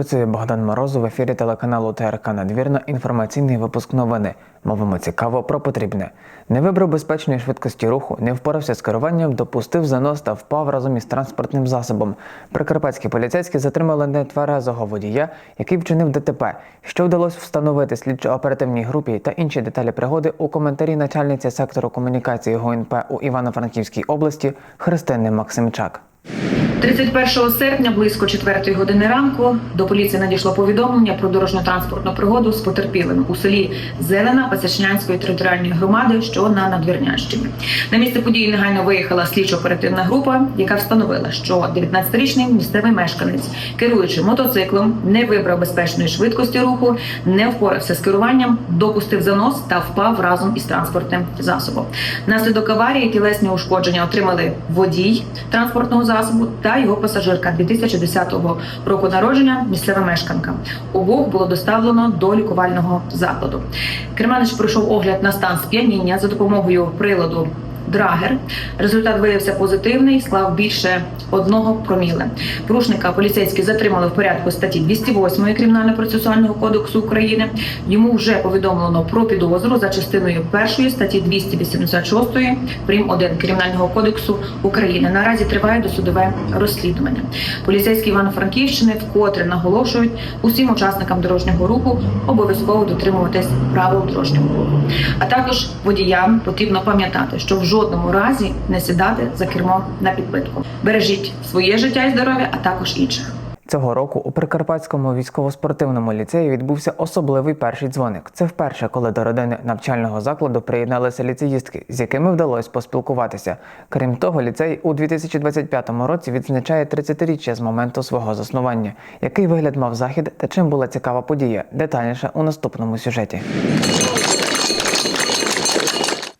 Працює Богдан Морозов в ефірі телеканалу ТРК Надвірна. Інформаційний випуск новини. Мовимо цікаво про потрібне. Не вибрав безпечної швидкості руху, не впорався з керуванням, допустив занос та впав разом із транспортним засобом. Прикарпатські поліцейські затримали нетверезого водія, який вчинив ДТП. Що вдалося встановити слідчо-оперативній групі та інші деталі пригоди у коментарі начальниці сектору комунікації ГУНП у Івано-Франківській області Христини Максимчак. 31 серпня близько 4 години ранку до поліції надійшло повідомлення про дорожньо-транспортну пригоду з потерпілим у селі Зелена Пасічнянської територіальної громади, що на Надвірнянщині. На місце події негайно виїхала слідчо-оперативна група, яка встановила, що 19-річний місцевий мешканець, керуючи мотоциклом, не вибрав безпечної швидкості руху, не впорався з керуванням, допустив занос та впав разом із транспортним засобом. Наслідок аварії тілесні ушкодження отримали водій транспортного засобу та його пасажирка 2010 року народження, місцева мешканка. Обох було доставлено до лікувального закладу. Керманич пройшов огляд на стан сп'яніння за допомогою приладу. Драгер результат виявився позитивний, склав більше одного проміле. Порушника поліцейські затримали в порядку статті 208 кримінально-процесуального кодексу України. Йому вже повідомлено про підозру за частиною першої статті 286 прим. 1 кримінального кодексу України. Наразі триває досудове розслідування. Поліцейські Івано-Франківщини вкотре наголошують усім учасникам дорожнього руху обов'язково дотримуватись правил дорожнього руху. А також водіям потрібно пам'ятати, що в жодному разі не сідати за кермо на підпитку. Бережіть своє життя і здоров'я, а також інших. Цього року у Прикарпатському військово-спортивному ліцеї відбувся особливий перший дзвоник. Це вперше, коли до родини навчального закладу приєдналися ліцеїстки, з якими вдалося поспілкуватися. Крім того, ліцей у 2025 році відзначає 30-річчя з моменту свого заснування. Який вигляд мав захід та чим була цікава подія? Детальніше у наступному сюжеті.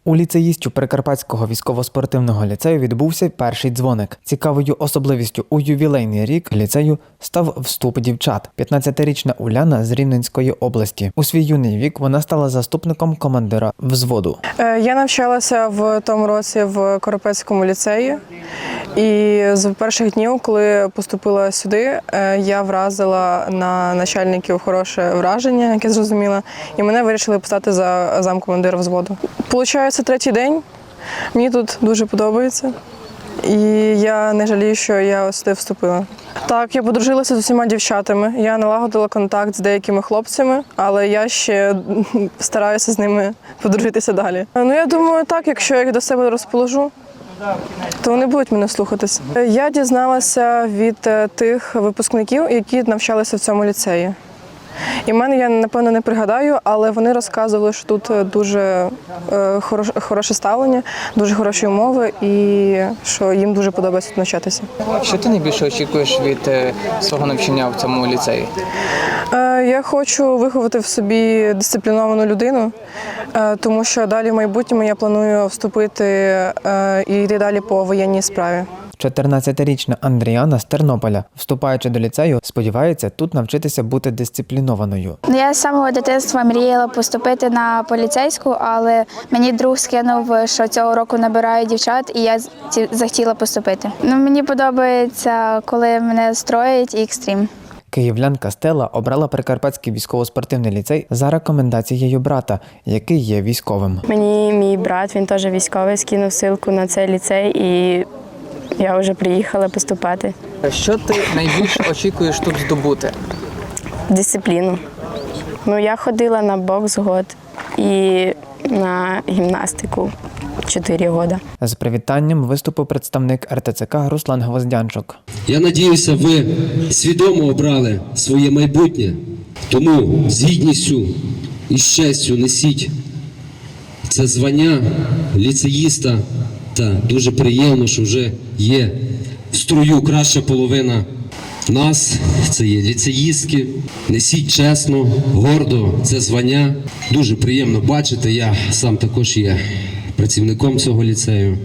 У ліцеїстів Прикарпатського військово-спортивного ліцею відбувся перший дзвоник. Цікавою особливістю у ювілейний рік ліцею став вступ дівчат. 15-річна Уляна з Рівненської області. У свій юний вік вона стала заступником командира взводу. Е, Я навчалася в тому році в Коропецькому ліцеї, і з перших днів, коли поступила сюди, е, я вразила на начальників хороше враження, яке зрозуміла, і мене вирішили поставити за замкомандира взводу. Получається третій день. Мені тут дуже подобається. І я не жалію, що я сюди вступила. Так, я подружилася з усіма дівчатами. Я налагодила контакт з деякими хлопцями, але я ще стараюся з ними подружитися далі. Ну я думаю, так, якщо я їх до себе розположу, то вони будуть мене слухатися. Я дізналася від е, тих випускників, які навчалися в цьому ліцеї. І в мене я напевно не пригадаю, але вони розказували, що тут е, дуже е, хорош- хороше ставлення, дуже хороші умови, і що їм дуже подобається тут навчатися. Що ти найбільше очікуєш від е, свого навчання в цьому ліцеї? Е, Я хочу виховати в собі дисципліновану людину, е, тому що далі в майбутньому я планую вступити е, і йти далі по воєнній справі. 14-річна Андріана з Тернополя, вступаючи до ліцею, сподівається тут навчитися бути дисциплінованою. Ну, я з самого дитинства мріяла поступити на поліцейську, але мені друг скинув, що цього року набирають дівчат, і я захотіла поступити. Ну, мені подобається, коли мене строять і екстрім. Київлянка Стела обрала Прикарпатський військово-спортивний ліцей за рекомендацією брата, який є військовим. Мені мій брат, він теж військовий, скинув ссылку на цей ліцей, і я вже приїхала поступати. Що ти найбільше очікуєш тут здобути? Дисципліну. Ну, я ходила на бокс год і на гімнастику 4 роки. З привітанням виступив представник РТЦК Руслан Гвоздянчук. Я надіюся, ви свідомо обрали своє майбутнє, тому з гідністю і з честю несіть це звання ліцеїста. Та дуже приємно, що вже є в струю краща половина нас. Це є ліцеїстки. Несіть чесно, гордо це звання. Дуже приємно бачити. Я сам також є працівником цього ліцею.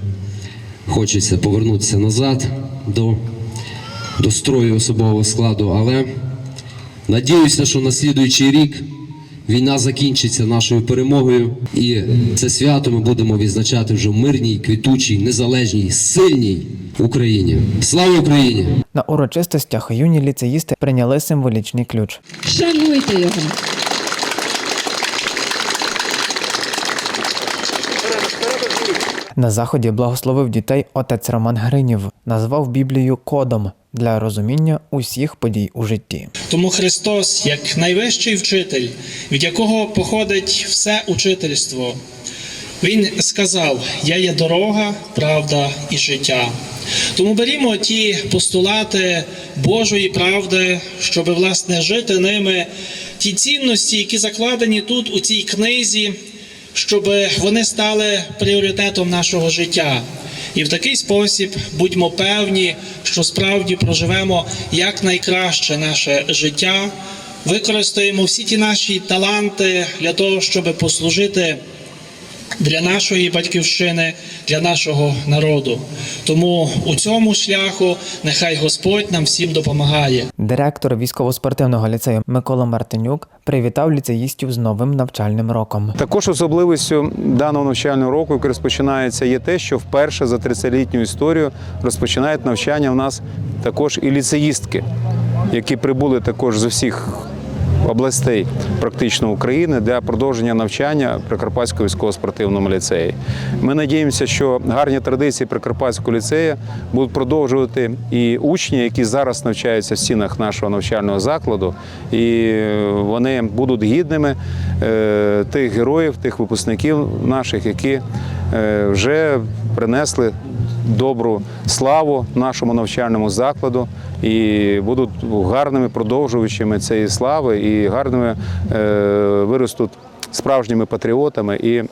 Хочеться повернутися назад до до строю особового складу, але надіюся, що на слідуючий рік війна закінчиться нашою перемогою, і це свято ми будемо відзначати вже в мирній, квітучій, незалежній, сильній Україні. Слава Україні! На урочистостях юні ліцеїсти прийняли символічний ключ. Шануйте його. На заході благословив дітей отець Роман Гринів, назвав Біблію кодом для розуміння усіх подій у житті. Тому Христос, як найвищий вчитель, від якого походить все учительство, Він сказав: Я є дорога, правда і життя. Тому берімо ті постулати Божої правди, щоб власне жити ними, ті цінності, які закладені тут у цій книзі, щоб вони стали пріоритетом нашого життя. І в такий спосіб будьмо певні, що справді проживемо якнайкраще наше життя, використаємо всі ті наші таланти для того, щоб послужити для нашої батьківщини, для нашого народу. Тому у цьому шляху нехай Господь нам всім допомагає. Директор військово-спортивного ліцею Микола Мартинюк привітав ліцеїстів з новим навчальним роком. Також особливістю даного навчального року, який розпочинається, є те, що вперше за 30-літню історію розпочинають навчання в нас також і ліцеїстки, які прибули також з усіх областей практично України для продовження навчання Прикарпатського військово-спортивному ліцеї. Ми надіємося, що гарні традиції Прикарпатського ліцею будуть продовжувати і учні, які зараз навчаються в стінах нашого навчального закладу, і вони будуть гідними е, тих героїв, тих випускників наших, які е, вже принесли добру славу нашому навчальному закладу і будуть гарними продовжувачами цієї слави і гарними е, виростуть справжніми патріотами. І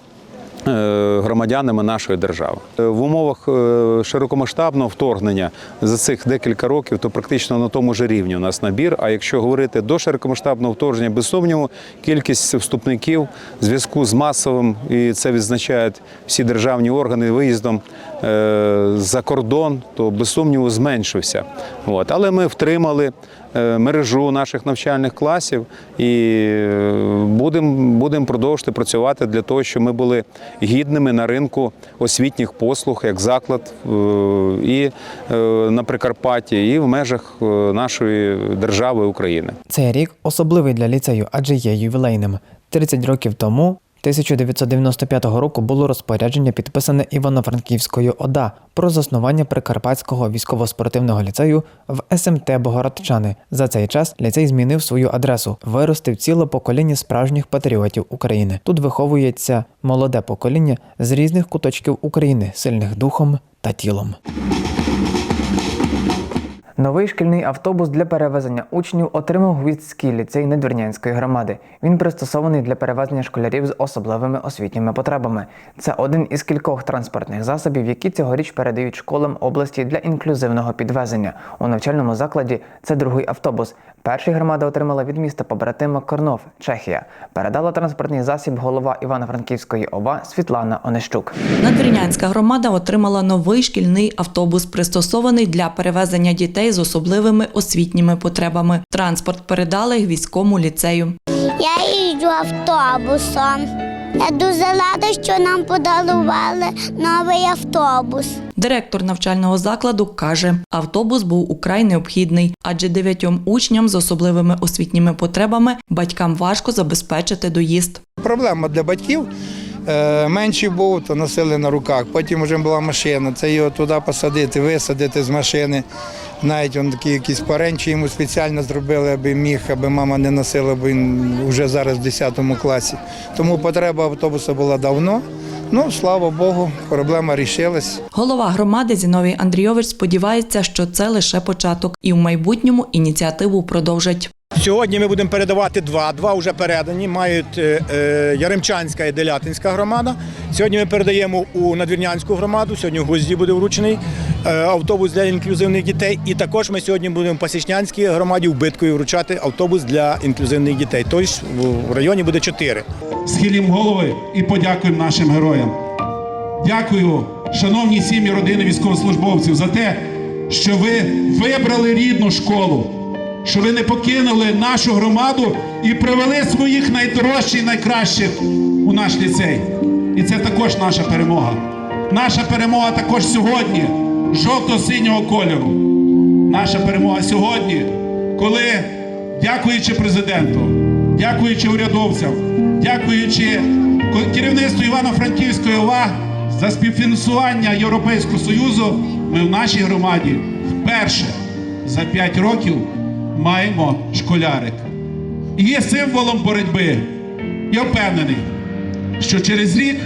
громадянами нашої держави. Е, В умовах е, широкомасштабного вторгнення за цих декілька років, то практично на тому ж рівні у нас набір. А якщо говорити до широкомасштабного вторгнення, без сумніву, кількість вступників в зв'язку з масовим, і це відзначають всі державні органи виїздом е, за кордон, то без сумніву зменшився. Але ми втримали е, мережу наших навчальних класів і будемо будем продовжувати працювати для того, щоб ми були гідними на ринку освітніх послуг як заклад е, і е, на Прикарпатті, і в межах е, нашої держави України. Цей рік особливий для ліцею, адже є ювілейним. 30 років тому. 1995 року було розпорядження підписане Івано-Франківською ОДА про заснування Прикарпатського військово-спортивного ліцею в СМТ Богородчани. За цей час ліцей змінив свою адресу, виростив ціле покоління справжніх патріотів України. Тут виховується молоде покоління з різних куточків України, сильних духом та тілом. Новий шкільний автобус для перевезення учнів отримав Гвіздський ліцей Недвірнянської громади. Він пристосований для перевезення школярів з особливими освітніми потребами. Це один із кількох транспортних засобів, які цьогоріч передають школам області для інклюзивного підвезення. У навчальному закладі це другий автобус. Перший громада отримала від міста побратима Корнов, Чехія. Передала транспортний засіб голова Івано-Франківської ОВА Світлана Онищук. Надвірнянська громада отримала новий шкільний автобус, пристосований для перевезення дітей з особливими освітніми потребами. Транспорт передали військовому ліцею. Я їду автобусом. Я дуже рада, що нам подарували новий автобус. Директор навчального закладу каже, автобус був украй необхідний, адже дев'ятьом учням з особливими освітніми потребами батькам важко забезпечити доїзд. Проблема для батьків. Е, Менший був, то носили на руках. Потім вже була машина. Це його туди посадити, висадити з машини. Навіть він такі якісь паренчі йому спеціально зробили, аби міг, аби мама не носила, бо він вже зараз в 10 класі. Тому потреба автобуса була давно. Ну, слава Богу, проблема рішилась. Голова громади Зіновій Андрійович сподівається, що це лише початок, і в майбутньому ініціативу продовжать. Сьогодні ми будемо передавати два. Два вже передані. Мають е, е, Яремчанська і Делятинська громада. Сьогодні ми передаємо у Надвірнянську громаду. Сьогодні в Гузді буде вручений е, автобус для інклюзивних дітей. І також ми сьогодні будемо Пасічнянській громаді в Биткою вручати автобус для інклюзивних дітей. Тобто в районі буде чотири. Схилім голови і подякуємо нашим героям. Дякую, шановні сім'ї родини військовослужбовців, за те, що ви вибрали рідну школу, що ви не покинули нашу громаду і привели своїх найдорожчих і найкращих у наш ліцей. І це також наша перемога. Наша перемога також сьогодні жовто-синього кольору. Наша перемога сьогодні, коли, дякуючи президенту, дякуючи урядовцям, дякуючи керівництву Івано-Франківської ОВА за співфінансування Європейського Союзу, ми в нашій громаді вперше за 5 років маємо школярик. І є символом боротьби. Я впевнений, що через рік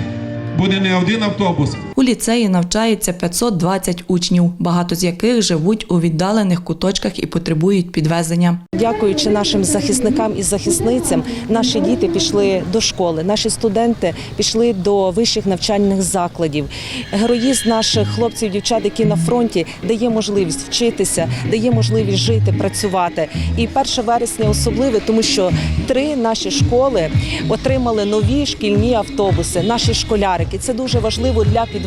буде не один автобус, У ліцеї навчається 520 учнів, багато з яких живуть у віддалених куточках і потребують підвезення. Дякуючи нашим захисникам і захисницям, наші діти пішли до школи, наші студенти пішли до вищих навчальних закладів. Героїзм наших хлопців, дівчат, які на фронті, дає можливість вчитися, дає можливість жити, працювати. І 1 вересня особливе, тому що три наші школи отримали нові шкільні автобуси, наші школярики. Це дуже важливо для підвезення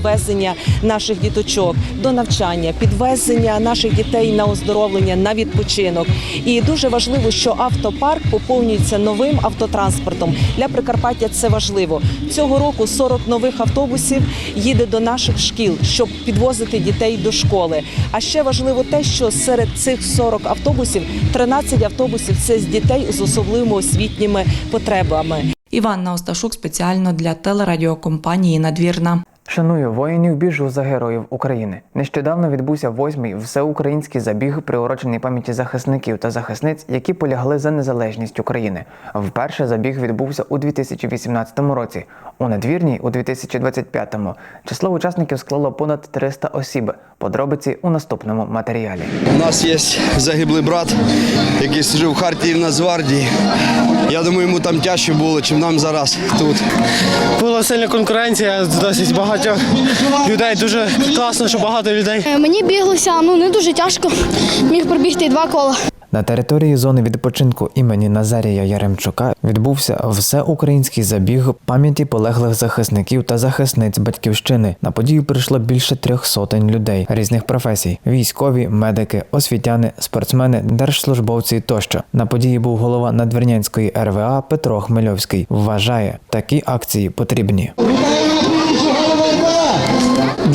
наших діточок до навчання, підвезення наших дітей на оздоровлення, на відпочинок. І дуже важливо, що автопарк поповнюється новим автотранспортом. Для Прикарпаття це важливо. Цього року 40 нових автобусів їде до наших шкіл, щоб підвозити дітей до школи. А ще важливо те, що серед цих 40 автобусів 13 автобусів це з дітей з особливими освітніми потребами. Іванна Осташук спеціально для телерадіокомпанії Надвірна. Шаную воїнів, біжу за героїв України. Нещодавно відбувся восьмий всеукраїнський забіг, приурочений пам'яті захисників та захисниць, які полягли за незалежність України. Вперше забіг відбувся у 2018 році. У надвірній у 2025-му. Число учасників склало понад 300 осіб. Подробиці у наступному матеріалі. У нас є загиблий брат, який служив в Харті в Нацгвардії. Я думаю, йому там тяжче було, чим нам зараз тут. Була сильна конкуренція, досить багато людей. Дуже класно, що багато людей. Мені біглося ну не дуже тяжко. Міг пробігти два кола. На території зони відпочинку імені Назарія Яремчука відбувся всеукраїнський забіг пам'яті полеглих захисників та захисниць батьківщини. На подію прийшло більше трьох сотень людей різних професій: військові, медики, освітяни, спортсмени, держслужбовці тощо. На події був голова Надвірнянської РВА Петро Хмельовський. Вважає, такі акції потрібні.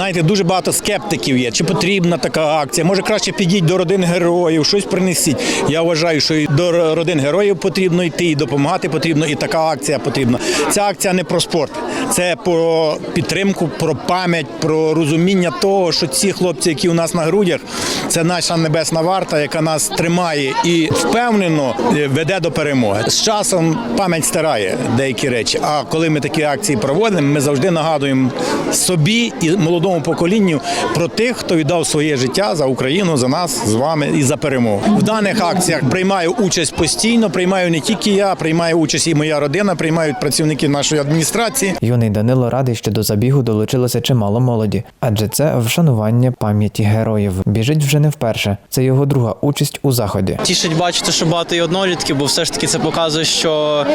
Знаєте, дуже багато скептиків є. Чи потрібна така акція? Може краще підіть до родин героїв, щось принесіть. Я вважаю, що і до родин героїв потрібно йти, і допомагати потрібно, і така акція потрібна. Ця акція не про спорт, це про підтримку, про пам'ять, про розуміння того, що ці хлопці, які у нас на грудях, це наша небесна варта, яка нас тримає і впевнено е, веде до перемоги. З часом пам'ять стирає деякі речі. А коли ми такі акції проводимо, ми завжди нагадуємо собі і молодому поколінню про тих, хто віддав своє життя за Україну, за нас з вами і за перемогу. В даних акціях приймаю участь постійно. Приймаю не тільки я, приймає участь і моя родина, приймають працівники нашої адміністрації. Юний Данило радий, що до забігу долучилося чимало молоді, адже це вшанування пам'яті героїв. Біжить вже не вперше. Це його друга участь у заході. Тішить бачити, що багато і однолітків, бо все ж таки це показує, що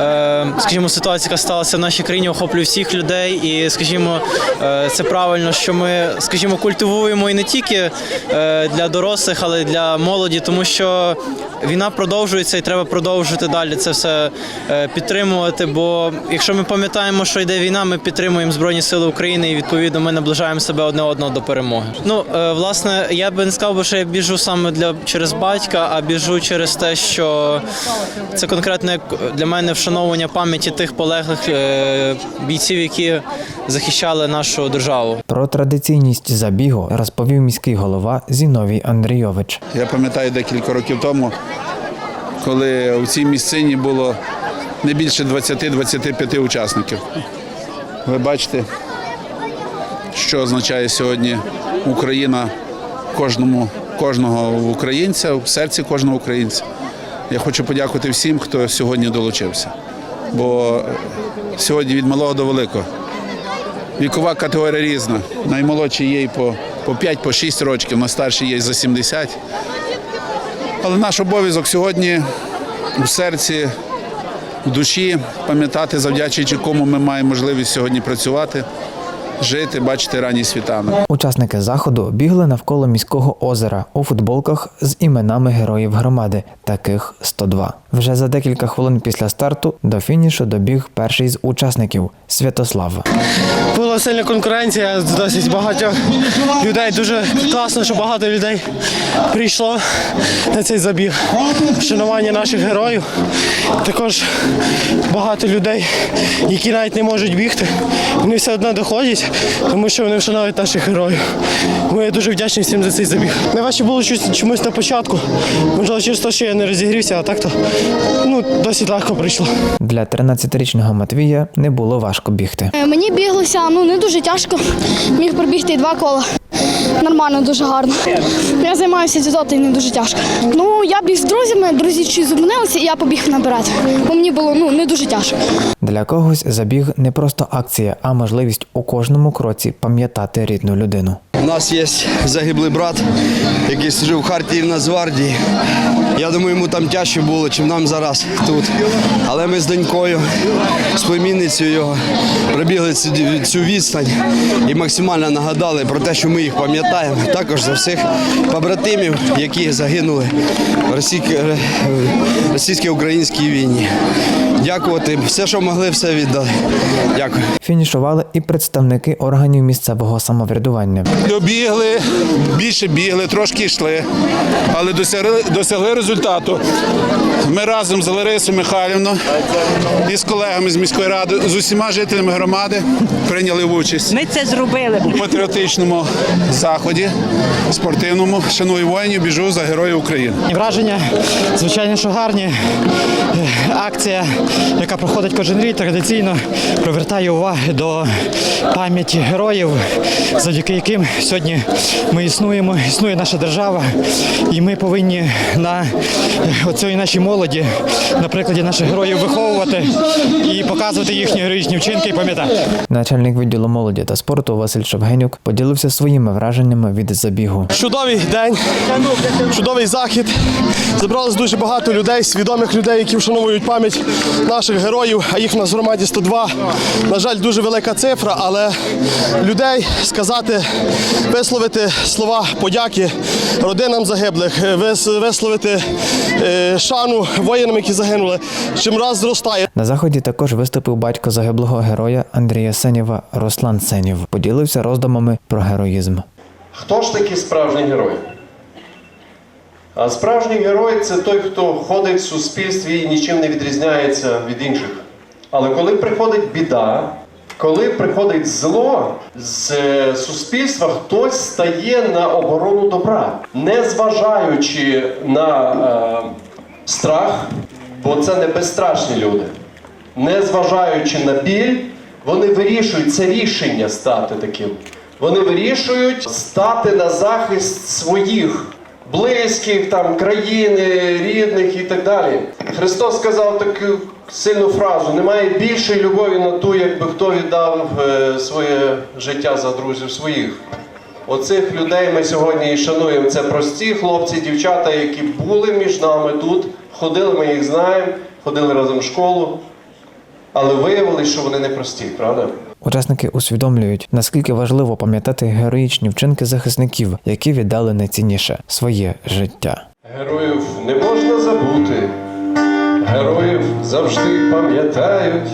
е, скажімо, ситуація, яка сталася в нашій країні, охоплює всіх людей, і скажімо, е, це правильно, що ми, скажімо, культивуємо і не тільки е, для дорослих, але й для молоді, тому що війна продовжується і треба продовжувати далі це все е, підтримувати. Бо якщо ми пам'ятаємо, що йде війна, ми підтримуємо Збройні Сили України і відповідно ми наближаємо себе одне одного до перемоги. Ну е, власне, я би не сказав, що я біжу саме для через батька, а біжу через те, що це конкретно як для мене вшановування пам'яті тих полеглих бійців, які захищали нашу державу. Про традиційність забігу розповів міський голова Зіновій Андрійович. Я пам'ятаю декілька років тому, коли у цій місцині було не більше 20-25 учасників. Ви бачите, що означає сьогодні Україна кожному, кожного українця, в серці кожного українця. Я хочу подякувати всім, хто сьогодні долучився. Бо сьогодні від малого до великого. Вікова категорія різна. Наймолодші є по, по 5, по 6 років, найстарші є за 70. Але наш обов'язок сьогодні у серці, в душі пам'ятати, завдячуючи кому ми маємо можливість сьогодні працювати. жити, бачити ранній світанок. Учасники заходу бігли навколо міського озера у футболках з іменами героїв громади, таких 102. Вже за декілька хвилин після старту до фінішу добіг перший з учасників Святослав. Була сильна конкуренція, досить багато людей. Дуже класно, що багато людей прийшло на цей забіг. Вшанування наших героїв. Також багато людей, які навіть не можуть бігти, вони все одно доходять, тому що вони вшановують наших героїв. Ми я дуже вдячні всім за цей забіг. Найважче було щось- чомусь на початку. Можливо, через те, що я не розігрівся, а так то ну, досить легко прийшло. Для 13-річного Матвія не було важко бігти. Е, Мені біглося ну не дуже тяжко. Міг пробігти два кола. Нормально, дуже гарно. Я займаюся дзюдо, і не дуже тяжко. Ну я біг з друзями, друзі чи зупинилися, і я побіг набирати. Бо мені було ну не дуже тяжко. Для когось забіг не просто акція, а можливість у кожному кроці пам'ятати рідну людину. У нас є загиблий брат, який служив в Хартії в Нацгвардії. Я думаю, йому там тяжче було, чим нам зараз тут. Але ми з донькою, з племінницею його пробігли цю, цю відстань і максимально нагадали про те, що ми їх пам'ятаємо. Також за всіх побратимів, які загинули в російсько-українській війні. Дякувати. Все, що могли, все віддали. Дякую. Фінішували і представники органів місцевого самоврядування. Добігли, більше бігли, трошки йшли, але досягли, досягли результату. Ми разом з Ларисою Михайлівною і з колегами з міської ради, з усіма жителями громади прийняли участь. Ми це зробили. у патріотичному заході спортивному. Шаную воїнів, біжу за героїв України. Враження, звичайно, що гарні. Е, Акція, яка проходить кожен рік, традиційно привертає уваги до пам'яті героїв, завдяки яким сьогодні ми існуємо, існує наша держава, і ми повинні на оцій нашій молоді, на прикладі наших героїв, виховувати і показувати їхні героїчні вчинки і пам'ятати. Начальник відділу молоді та спорту Василь Шевгенюк поділився своїми враженнями від забігу. Чудовий день, чудовий захід. Зібралось дуже багато людей, свідомих людей, які вшановують пам'ять наших героїв, а їх нас в громаді 102. На жаль, дуже велика цифра, але людей сказати, висловити слова подяки родинам загиблих, висловити е, шану воїнам, які загинули, чим раз зростає. На заході також виступив батько загиблого героя Андрія Сенєва Руслан Сенєв. Поділився роздумами про героїзм. Хто ж такий справжній герой? А справжній герой це той, хто ходить в суспільстві і нічим не відрізняється від інших. Але коли приходить біда, коли приходить зло з е, суспільства, хтось стає на оборону добра, не зважаючи на е, страх, бо це не безстрашні люди. Не зважаючи на біль, вони вирішують це рішення стати таким. Вони вирішують стати на захист своїх близьких, там, країни, рідних і так далі. Христос сказав таку сильну фразу: немає більшої любові на ту, якби хто віддав е, своє життя за друзів своїх. Оцих людей ми сьогодні і шануємо. Це прості хлопці, дівчата, які були між нами тут, ходили, ми їх знаємо, ходили разом в школу, але виявилось, що вони не прості, правда? Учасники усвідомлюють, наскільки важливо пам'ятати героїчні вчинки захисників, які віддали найцінніше своє життя. Героїв не можна забути, героїв завжди пам'ятають,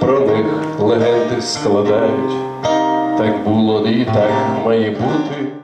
про них легенди складають. Так було і так має бути.